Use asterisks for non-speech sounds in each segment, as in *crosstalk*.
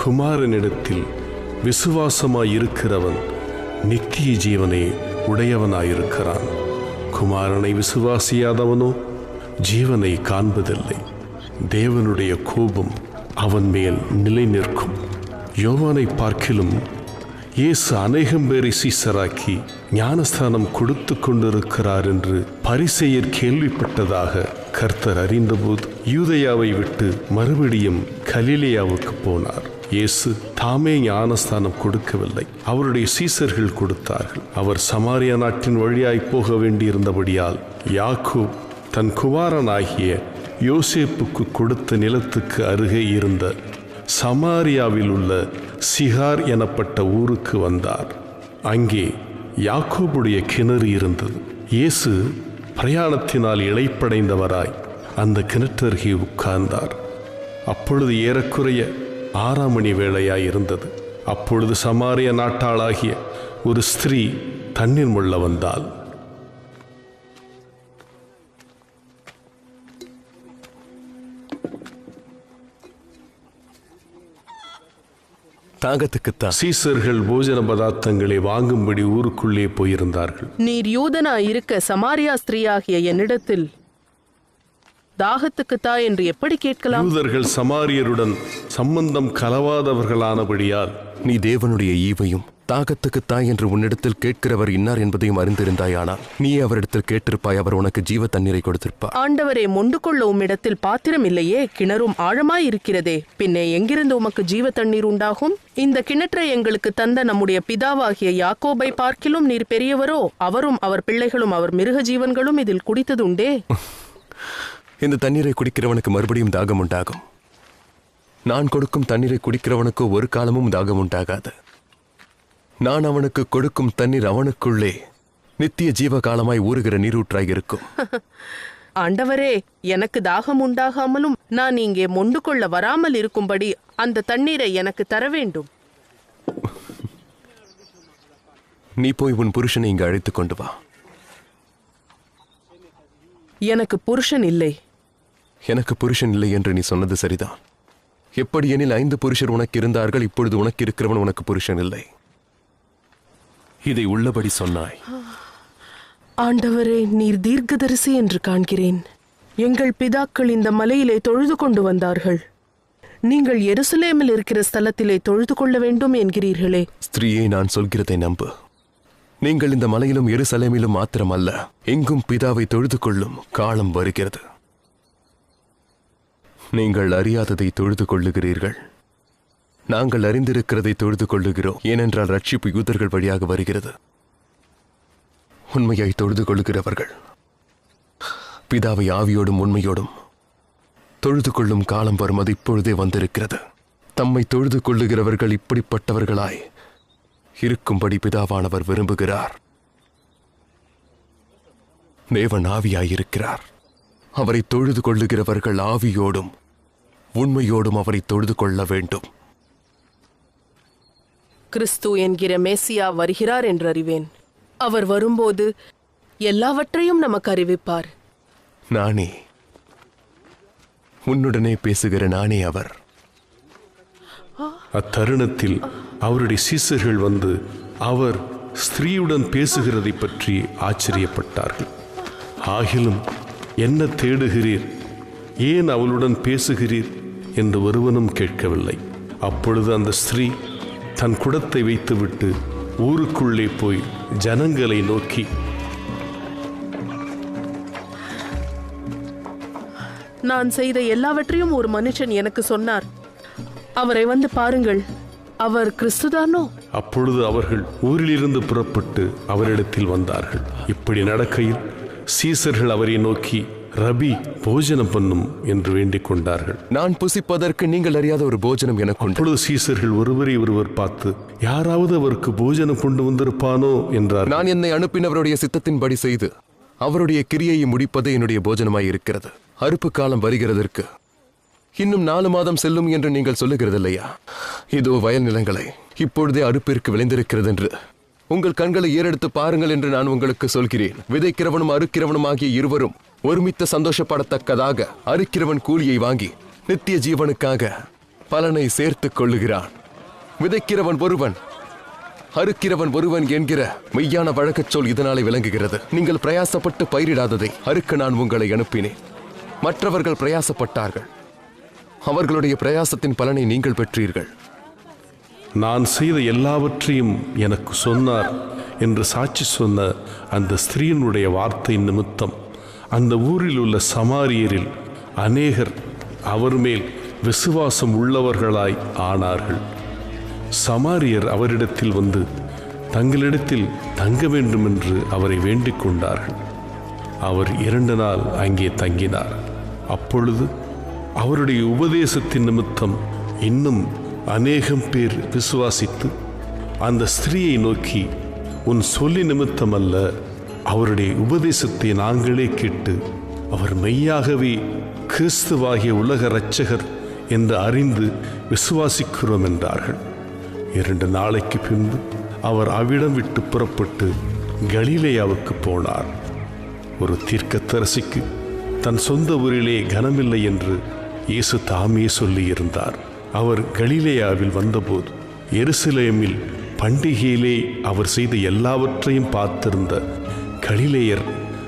குமாரனிடத்தில் விசுவாசமாயிருக்கிறவன் நித்திய ஜீவனை உடையவனாயிருக்கிறான். குமாரனை விசுவாசியாதவனோ ஜீவனை காண்பதில்லை. தேவனுடைய கோபம் அவன் மேல் நிலை நிற்கும் யோவானை பார்க்கிலும் இயேசு அநேகம் பேரை சீசராக்கி ஞானஸ்தானம் கொடுத்து கொண்டிருக்கிறார் என்று பரிசெயர் கேள்விப்பட்டதாக கர்த்தர் அறிந்தபோது யூதயாவை விட்டு மறுபடியும் கலிலேயாவுக்கு போனார். இயேசு தாமே ஞானஸ்தானம் கொடுக்கவில்லை. அவருடைய சீசர்கள் கொடுத்தார்கள். அவர் சமாரியா நாட்டின் வழியாய் போக வேண்டியிருந்தபடியால் யாக்கூப் தன் குமாரனாகிய யோசேப்புக்கு கொடுத்த நிலத்துக்கு அருகே இருந்த சமாரியாவில் உள்ள சிகார் எனப்பட்ட ஊருக்கு வந்தார். அங்கே யாக்கோபுடைய கிணறு இருந்தது. இயேசு பிரயாணத்தினால் இளைப்படைந்தவராய் அந்த கிணற்றருகே உட்கார்ந்தார். அப்பொழுது ஏறக்குறைய ஆறாம் மணி வேளையாய் இருந்தது அப்பொழுது சமாரிய நாட்டாளாகிய ஒரு ஸ்திரீ தண்ணீர் முள்ள வந்தாள். தாகத்துக்குத்தான் சீசர்கள் போஜன பதார்த்தங்களை வாங்கும்படி ஊருக்குள்ளே போயிருந்தார்கள். நீர் யூதனா இருக்க சமாரியா ஸ்திரீயாகிய என்னிடத்தில் தாகத்துக்குத்தா என்று எப்படி கேட்கலாம்? யூதர்கள் சமாரியருடன் சம்பந்தம் கலவாதவர்களானபடியால் நீ தேவனுடைய ஈவையும் தாகத்துக்கு தாய் என்று உன்னிடத்தில் கேட்கிறவர் இன்னார் என்பதையும் அறிந்திருந்தாயானால் நீ அவரிடத்தில் கேட்டிருப்பாய் அவர் உனக்கு ஜீவ தண்ணீரை கொடுத்திருப்பார். ஆண்டவரே மொண்டு கொள்ள உம்மிடத்தில் பாத்திரம் இல்லையே? கிணறும் ஆழமாய் இருக்கிறதே. பின்னே எங்கிருந்து உமக்கு ஜீவ தண்ணீர் உண்டாகும்? இந்த கிணற்றை எங்களுக்கு தந்த நம்முடைய பிதாவாகிய யாக்கோபை பார்க்கிலும் நீர் பெரியவரோ? அவரும் அவர் பிள்ளைகளும் அவர் மிருக ஜீவன்களும் இதில் குடித்ததுண்டே? *laughs* இந்த தண்ணீரை குடிக்கிறவனுக்கு மறுபடியும் தாகம் உண்டாகும். நான் கொடுக்கும் தண்ணீரை குடிக்கிறவனுக்கு ஒரு காலமும் தாகம் உண்டாகாது. நான் அவனுக்கு கொடுக்கும் தண்ணீர் அவனுக்குள்ளே நித்திய ஜீவ காலமாய் ஊறுகிற நீரூற்றாய் இருக்கும். *laughs* ஆண்டவரே எனக்கு தாகம் உண்டாகாமலும் நான் இங்கே மொண்டு கொள்ள வராமல் இருக்கும்படி அந்த தண்ணீரை எனக்கு தர வேண்டும். *laughs* நீ போய் உன் புருஷனை இங்கு அழைத்துக் கொண்டு வா. எனக்கு புருஷன் இல்லை. எனக்கு புருஷன் இல்லை என்று நீ சொன்னது சரிதான். எப்படி எனில் ஐந்து புருஷர் உனக்கு இருந்தார்கள் இப்பொழுது உனக்கு இருக்கிறவன் உனக்கு புருஷன் இல்லை. இதை உள்ளபடி சொன்னாய். ஆண்டவரே நீர் தீர்க்கதரிசி என்று காண்கிறேன். எங்கள் பிதாக்கள் இந்த மலையிலே தொழுது கொண்டு வந்தார்கள். நீங்கள் எருசலேமில் இருக்கிற ஸ்தலத்திலே தொழுது கொள்ள வேண்டும் என்கிறீர்களே. ஸ்திரீயை நான் சொல்கிறதை நம்பு. நீங்கள் இந்த மலையிலும் எருசலேமிலும் மாத்திரமல்ல எங்கும் பிதாவை தொழுது கொள்ளும் காலம் வருகிறது. நீங்கள் அறியாததை தொழுது கொள்ளுகிறீர்கள். நாங்கள் அறிந்திருக்கிறதை தொழுது கொள்ளுகிறோம். ஏனென்றால் ரட்சிப்பு யூதர்கள் வழியாக வருகிறது. உண்மையாய் தொழுது கொள்ளுகிறவர்கள். பிதாவை ஆவியோடும் உண்மையோடும் தொழுது கொள்ளும் காலம் வரும். அது இப்பொழுதே வந்திருக்கிறது. தம்மை தொழுது கொள்ளுகிறவர்கள் இப்படிப்பட்டவர்களாய் இருக்கும்படி பிதாவானவர் விரும்புகிறார். தேவன் ஆவியாயிருக்கிறார். அவரை தொழுது கொள்ளுகிறவர்கள் ஆவியோடும் உண்மையோடும் அவரை தொழுது கொள்ள வேண்டும். கிறிஸ்து என்கிற மேசியா வருகிறார் என்று அறிவேன் அவர் வரும்போது எல்லாவற்றையும் நமக்கு அறிவிப்பார். நானே உன்னுடனே பேசுகிற நானே அவர். அத்தருணத்தில் அவருடைய சீசர்கள் வந்து அவர் ஸ்திரீயுடன் பேசுகிறதை பற்றி ஆச்சரியப்பட்டார்கள். ஆகிலும் என்ன தேடுகிறீர்? ஏன் அவளுடன் பேசுகிறீர்? என்று ஒருவனும் கேட்கவில்லை. அப்பொழுது அந்த ஸ்திரீ தன் குடத்தை வைத்துவிட்டு ஊருக்குள்ளே போய் ஜனங்களை நோக்கி நான் செய்த எல்லாவற்றையும் ஒரு மனுஷன் எனக்கு சொன்னார். அவரை வந்து பாருங்கள் அவர் கிறிஸ்துதானோ? அப்பொழுது அவர்கள் ஊரிலிருந்து புறப்பட்டு அவரிடத்தில் வந்தார்கள். இப்படி நடக்கையில் சீசர்கள் அவரை நோக்கி ரபி போஜனம் பண்ணும் என்று வேண்டிக் கொண்டார்கள். நான் புசிப்பதற்கு நீங்கள் அறியாத ஒரு போஜனம் எனக்குண்டு அப்பொழுது சீசர்கள் ஒருவரை ஒருவர் பார்த்து யாராவது அவருக்கு போஜனம் கொண்டு வந்திருப்பானோ? என்றார் நான் என்னை அனுப்பினவருடைய சித்தத்தின்படி செய்து அவருடைய கிரியையை முடிப்பதே என்னுடைய போஜனமாய் இருக்கிறது. அறுப்பு காலம் வருகிறதற்கு இன்னும் நாலு மாதம் செல்லும் என்று நீங்கள் சொல்லுகிறதில்லையா? இதோ வயல் நிலங்களை இப்பொழுதே அறுப்பிற்கு விளைந்திருக்கிறது என்று உங்கள் கண்களை ஏறெடுத்து பாருங்கள் என்று நான் உங்களுக்கு சொல்கிறேன். விதைக்கிறவனும் அறுக்கிறவனும் ஆகிய இருவரும் ஒருமித்த சந்தோஷப்படத்தக்கதாக அறுக்கிறவன் கூலியை வாங்கி நித்திய ஜீவனுக்காக பலனை சேர்த்துக் கொள்ளுகிறான். விதைக்கிறவன் ஒருவன் அறுக்கிறவன் ஒருவன் என்கிற மெய்யான வழக்கச் சொல் இதனாலே விளங்குகிறது. நீங்கள் பிரயாசப்பட்டு பயிரிடாததை அறுக்க நான் உங்களை அனுப்பினேன். மற்றவர்கள் பிரயாசப்பட்டார்கள். அவர்களுடைய பிரயாசத்தின் பலனை நீங்கள் பெற்றீர்கள். நான் செய்த எல்லாவற்றையும் எனக்கு சொன்னார் என்று சாட்சி சொன்ன அந்த ஸ்திரீனுடைய வார்த்தை நிமித்தம் அந்த ஊரில் உள்ள சமாரியரில் அநேகர் அவர் மேல் விசுவாசம் உள்ளவர்களாய் ஆனார்கள். சமாரியர் அவரிடத்தில் வந்து தங்களிடத்தில் தங்க வேண்டும் என்று அவரை வேண்டிக் கொண்டார்கள். அவர் இரண்டு நாள் அங்கே தங்கினார். அப்பொழுது அவருடைய உபதேசத்தின் நிமித்தம் இன்னும் அநேகம் பேர் விசுவாசித்து அந்த ஸ்திரீயை நோக்கி உன் சொல்லி நிமித்தம் அல்ல அவருடைய உபதேசத்தை நாங்களே கேட்டு அவர் மெய்யாகவே கிறிஸ்துவாகிய உலக இரட்சகர் என்று அறிந்து விசுவாசிக்கிறோம் என்றார்கள். இரண்டு நாளைக்கு பின்பு அவர் அவ்விடம் விட்டு புறப்பட்டு கலீலேயாவுக்கு போனார். ஒரு தீர்க்கத்தரசிக்கு தன் சொந்த ஊரிலே கனமில்லை என்று இயேசு தாமே சொல்லியிருந்தார். அவர் கலிலேயாவில் வந்தபோது எருசலேமில் பண்டிகையிலே அவர் செய்த எல்லாவற்றையும் பார்த்திருந்த கலிலேயர்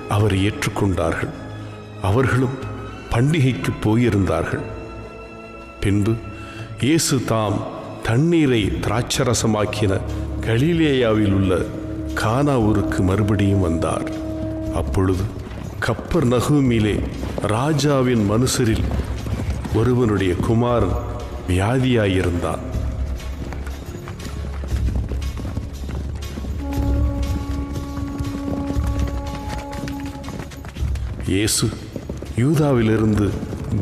அவரை ஏற்றுக்கொண்டார்கள். அவர்களும் பண்டிகைக்கு போயிருந்தார்கள். பின்பு இயேசு தாம் தண்ணீரை திராட்சரசமாக்கின கலிலேயாவில் உள்ள கானா ஊருக்கு மறுபடியும் வந்தார். அப்பொழுது கப்பர் நகுமிலே ராஜாவின் மனுஷரில் ஒருவனுடைய குமாரன் வியாதியாயிருந்தான். இயேசு யூதாவிலிருந்து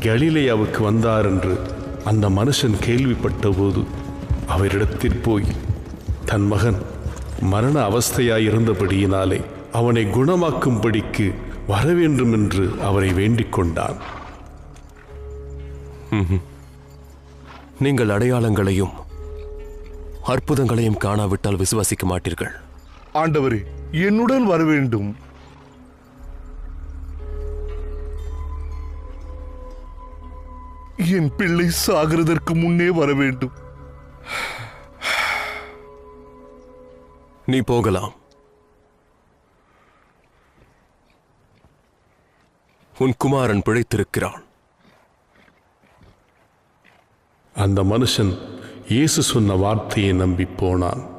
கலிலேயாவுக்கு வந்தார் என்று அந்த மனுஷன் கேள்விப்பட்டபோது அவரிடத்தில் போய் தன் மகன் மரண அவஸ்தையாயிருந்தபடியினாலே அவனை குணமாக்கும்படிக்கு வரவேண்டும் என்று அவரை வேண்டிக் கொண்டான் நீங்கள் அடையாளங்களையும் அற்புதங்களையும் காணாவிட்டால் விசுவாசிக்க மாட்டீர்கள். ஆண்டவரே என்னுடன் வர வேண்டும் என் பிள்ளை சாகிறதற்கு முன்னே வர வேண்டும். நீ போகலாம். உன் குமாரன் பிழைத்திருக்கிறான். அந்த மனுஷன் இயேசு சொன்ன வார்த்தையை நம்பி போனான்.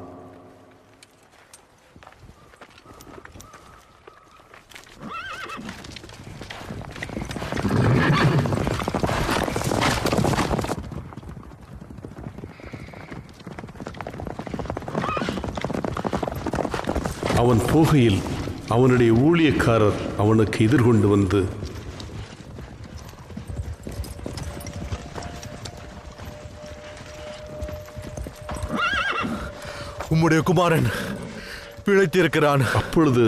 அவன் போகையில் அவனுடைய ஊழியக்காரர் அவனுக்கு எதிர்கொண்டு வந்து உம்முடைய குமாரன் பிழைத்திருக்கிறான். அப்பொழுது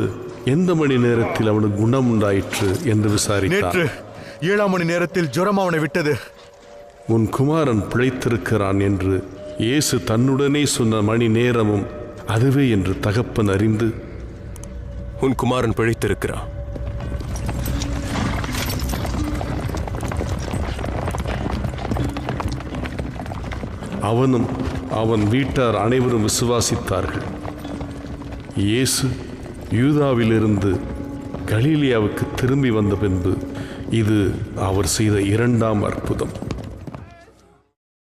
எந்த மணி நேரத்தில் அவனுக்கு குணம் உண்டாயிற்று என்று விசாரித்தான். நேற்று ஏழாம் மணி நேரத்தில் ஜுரம் அவனை விட்டது. உன் குமாரன் பிழைத்திருக்கிறான் என்று இயேசு தன்னுடனே சொன்ன மணி நேரமும் அதுவே என்று தகப்பன் அறிந்து உன் குமாரன் பிழைத்திருக்கிறான். அவனும் அவன் வீட்டார் அனைவரும் விசுவாசித்தார்கள். இயேசு யூதாவிலிருந்து கலீலியாவுக்கு திரும்பி வந்த பின்பு இது அவர் செய்த இரண்டாம் அற்புதம்.